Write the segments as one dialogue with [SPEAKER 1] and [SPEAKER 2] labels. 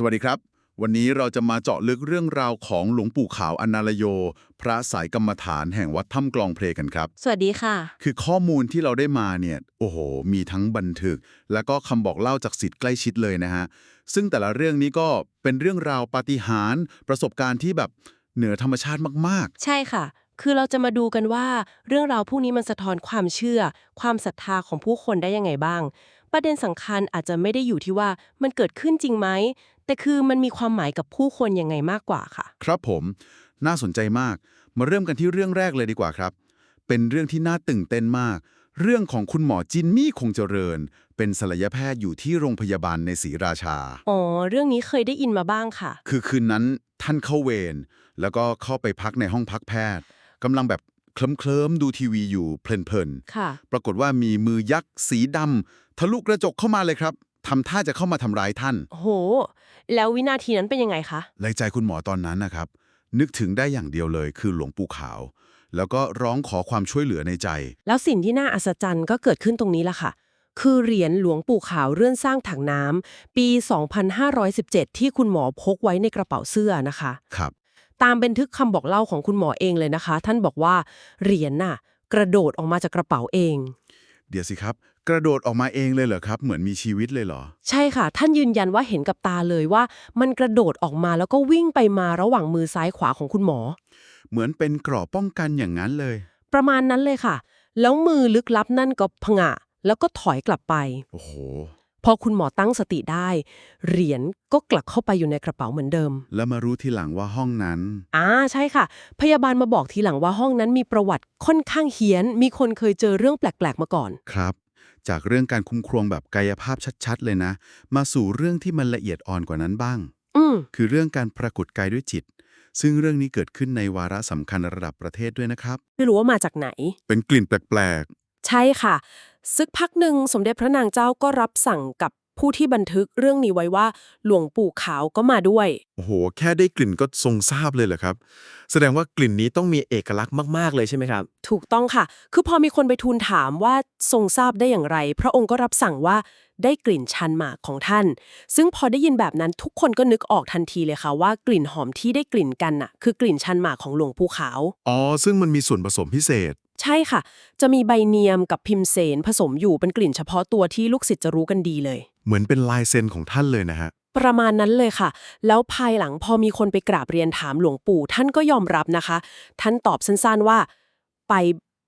[SPEAKER 1] สวัสดีครับ วันนี้เราจะมาเจาะลึกเรื่องราวของหลวงปู่ขาวอนาลโย พระสายกรรมฐานแห่งวัดถ้ำกลองเพลกันครับ
[SPEAKER 2] สวัสดีค่ะ
[SPEAKER 1] คือข้อมูลที่เราได้มาเนี่ยโอ้โห มีทั้งบันทึก แล้วก็คำบอกเล่าจากสิทธิ์ใกล้ชิดเลยนะฮะ ซึ่งแต่ละเรื่องนี้ก็เป็นเรื่องราวปาฏิหาริย์ประสบการณ์ที่แบบเหนือธรรมชาติมาก
[SPEAKER 2] ใช่ค่ะ คือเราจะมาดูกันว่าเรื่องราวพวกนี้มันสะท้อนความเชื่อ ความศรัทธาของผู้คนได้ยังไงบ้าง ประเด็นสำคัญอาจจะไม่ได้อยู่ที่ว่ามันเกิดขึ้นจริงไหม แต่คือมันมีความหมายกับผู้คนยังไงมากกว่าค่ะ
[SPEAKER 1] ๆครับผม น่าสนใจมาก มาเริ่มกันที่เรื่องแรกเลยดีกว่าครับ เป็นเรื่องที่น่าตื่นเต้นมาก เรื่องของคุณหมอจินมี่คงเจริญ เป็นศัลยแพทย์อยู่ที่โรงพยาบาลในศรีราชา
[SPEAKER 2] อ๋อ เรื่องนี้เคยได้ยินมาบ้างค่ะ
[SPEAKER 1] คือคืนนั้นท่านเข้าเวรแล้วก็เข้าไปพักในห้องพักแพทย์กำลังแบบเคลิ้มๆดูทีวีอยู่เพลิน
[SPEAKER 2] ค่ะ
[SPEAKER 1] ๆปรากฏว่ามีมือยักษ์สีดำทะลุกระจกเข้ามาเลยครับ ทำท่าจะเข้ามาทำร้ายท่าน
[SPEAKER 2] โห แล้ววินาทีนั้นเป็นยังไงคะ
[SPEAKER 1] ในใจคุณหมอตอนนั้นนะครับ นึกถึงได้อย่างเดียวเลยคือหลวงปู่ขาว แล้วก็ร้องขอความช่วยเหลือในใจ
[SPEAKER 2] แล้วสิ่งที่น่าอัศจรรย์ก็เกิดขึ้นตรงนี้ละค่ะ คือเหรียญหลวงปู่ขาวเรื่อนสร้างถังน้ำปี 2517 ที่คุณหมอพกไว้ในกระเป๋าเสื้อนะคะ
[SPEAKER 1] ครับ
[SPEAKER 2] ตามบันทึกคำบอกเล่าของคุณหมอเองเลยนะคะ ท่านบอกว่าเหรียญน่ะ กระโดดออกมาจากกระเป๋าเอง
[SPEAKER 1] เดี๋ยวสิครับ กระโดดออกมาเองเลยเหรอครับ เหมือนมีชีวิตเลยเหรอ
[SPEAKER 2] ใช่ค่ะ ท่านยืนยันว่าเห็นกับตาเลยว่า มันกระโดดออกมาแล้วก็วิ่งไปมาระหว่างมือซ้ายขวาของคุณหมอ
[SPEAKER 1] เหมือนเป็นเกราะป้องกันอย่างนั้นเลย
[SPEAKER 2] ประมาณนั้นเลยค่ะ แล้วมือลึกลับนั่นก็ผงะ แล้วก็ถอยกลับไป
[SPEAKER 1] โอ้โห
[SPEAKER 2] พอคุณหมอตั้งสติได้ เหรียญก็กลับเข้าไปอยู่ในกระเป๋าเหมือนเดิม
[SPEAKER 1] แล้วมารู้ทีหลังว่าห้องนั้น
[SPEAKER 2] อ่าใช่ค่ะ พยาบาลมาบอกทีหลังว่าห้องนั้นมีประวัติค่อนข้างเฮี้ยน มีคนเคยเจอเรื่องแปลกๆมาก่อน
[SPEAKER 1] ครับ จากเรื่องการคุ้มครองแบบกายภาพชัดๆ เลยนะ มาสู่เรื่องที่มันละเอียดอ่อนกว่านั้นบ้าง
[SPEAKER 2] อืม
[SPEAKER 1] คือเรื่องการปรากฏกายด้วยจิต ซึ่งเรื่องนี้เกิดขึ้นในวาระสำคัญระดับประเทศด้วยนะครับ
[SPEAKER 2] ไม่รู้ว่ามาจากไหน
[SPEAKER 1] เป็นกลิ่นแปลก
[SPEAKER 2] ใช่ค่ะ ซึกพักหนึ่งสมเด็จพระนางเจ้าก็รับสั่งกับผู้ที่บันทึกเรื่องนี้ไว้ว่า หลวงปู่ขาวก็มาด้วย
[SPEAKER 3] โอ้โห แค่ได้กลิ่นก็ทรงทราบเลยเหรอครับ แสดงว่ากลิ่นนี้ต้องมีเอกลักษณ์มากๆเลยใช่ไหมครับ
[SPEAKER 2] ถูกต้องค่ะ คือพอมีคนไปทูลถามว่าทรงทราบได้อย่างไร พระองค์ก็รับสั่งว่าได้กลิ่นชันหมากของท่าน ซึ่งพอได้ยินแบบนั้นทุกคนก็นึกออกทันทีเลยค่ะว่ากลิ่นหอมที่ได้กลิ่นกันน่ะคือกลิ่นชันหมากของหลวงปู่ขาว
[SPEAKER 3] อ๋อ ซึ่งมันมีส่วนผสมพิเศษ
[SPEAKER 2] ใช่ค่ะ จะมีใบเนียมกับพิมเสนผสมอยู่เป็นกลิ่นเฉพาะตัวที่ลูกศิษย์จะรู้กันดีเลย
[SPEAKER 3] เหมือนเป็นลายเซ็นของท่านเลยนะฮะ
[SPEAKER 2] ประมาณนั้นเลยค่ะ แล้วภายหลังพอมีคนไปกราบเรียนถามหลวงปู่ ท่านก็ยอมรับนะคะ ท่านตอบสั้นๆว่า ไป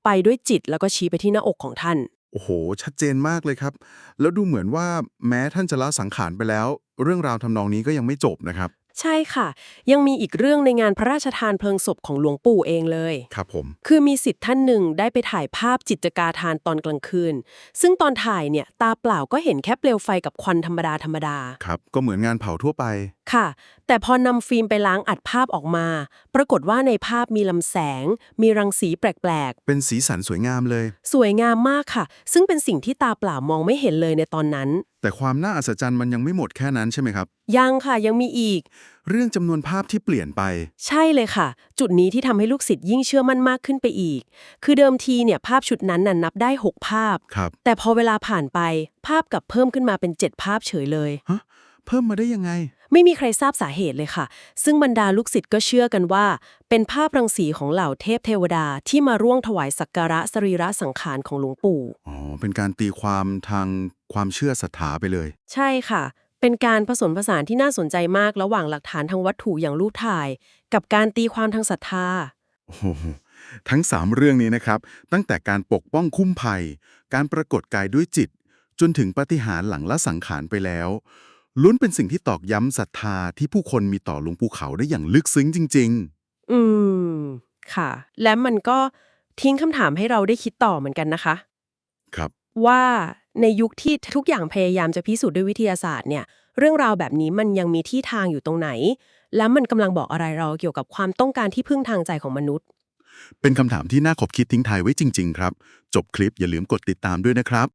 [SPEAKER 2] ไปด้วยจิตแล้วก็ชี้ไปที่หน้าอกของท่าน
[SPEAKER 1] ๆโอ้โห ชัดเจนมากเลยครับ แล้วดูเหมือนว่าแม้ท่านจะละสังขารไปแล้ว เรื่องราวทำนองนี้ก็ยังไม่จบนะครับ
[SPEAKER 2] ใช่ค่ะ ยังมีอีกเรื่องในงานพระราชทานเพลิงศพของหลวงปู่เองเลย
[SPEAKER 1] ครับผม
[SPEAKER 2] คือมีสิทธิ์ท่านหนึ่งได้ไปถ่ายภาพจิตรกาทานตอนกลางคืน ซึ่งตอนถ่ายเนี่ยตาเปล่าก็เห็นแค่เปลวไฟกับควันธรรมดาธรรมดา
[SPEAKER 1] ครับ ก็เหมือนงานเผาทั่วไป
[SPEAKER 2] ค่ะ แต่พอนำฟิล์มไปล้างอัดภาพออกมา ปรากฏว่าในภาพมีลำแสง มีรังสีแปลก
[SPEAKER 1] เป็นสีสันสวยงามเลย
[SPEAKER 2] ๆ สวยงามมากค่ะ ซึ่งเป็นสิ่งที่ตาเปล่ามองไม่เห็นเลยในตอนนั้น
[SPEAKER 1] แต่ความน่าอัศจรรย์มันยังไม่หมดแค่นั้นใช่ไหมครับ
[SPEAKER 2] ยังค่ะยังมีอีก
[SPEAKER 1] เรื่องจำนวนภาพที่เปลี่ยนไป
[SPEAKER 2] ใช่เลยค่ะ จุดนี้ที่ทำให้ลูกศิษย์ยิ่งเชื่อมั่นมากขึ้นไปอีก คือเดิมทีเนี่ยภาพชุดนั้นน่ะนับได้ 6 ภาพ
[SPEAKER 1] ครับ
[SPEAKER 2] แต่พอเวลาผ่านไปภาพกลับเพิ่มขึ้นมาเป็น 7 ภาพเฉยเลย
[SPEAKER 1] ฮะ เพิ่มมาได้ยังไง
[SPEAKER 2] ไม่มีใครทราบสาเหตุเลยค่ะ ซึ่งบรรดาลูกศิษย์ก็เชื่อกันว่า เป็นภาพรังสีของเหล่าเทพเทวดาที่มาร่วงถวายสักการะสรีระสังขารของหลวงปู่
[SPEAKER 1] อ๋อ เป็นการตีความทางความเชื่อศรัทธาไปเลย
[SPEAKER 2] ใช่ค่ะ เป็นการผสมผสานที่น่าสนใจมากระหว่างหลักฐานทางวัตถุอย่างรูปถ่าย กับการตีความทางศรัทธา
[SPEAKER 1] โอ้โหทั้ง 3 เรื่องนี้นะครับ ตั้งแต่การปกป้องคุ้มภัย การปรากฏกายด้วยจิต จนถึงปาฏิหาริย์หลังละสังขารไปแล้ว ล้วนเป็นสิ่งที่ตอกย้ำศรัทธาที่ผู้คนมีต่อหลวงปู่เขาได้อย่างลึกซึ้งจริง
[SPEAKER 2] อืม ค่ะ และมันก็ทิ้งคำถามให้เราได้คิดต่อเหมือนกันนะคะ
[SPEAKER 1] ๆ ครับ
[SPEAKER 2] ว่าในยุคที่ทุกอย่างพยายามจะพิสูจน์ด้วยวิทยาศาสตร์เนี่ย เรื่องราวแบบนี้มันยังมีที่ทางอยู่ตรงไหน แล้วมันกำลังบอกอะไรเราเกี่ยวกับความต้องการที่พึ่งทางใจของมนุษย์
[SPEAKER 1] เป็นคำถามที่น่าขบคิดทิ้งท้ายไว้จริง ๆ ครับ จบคลิปอย่าลืมกดติดตามด้วยนะครับ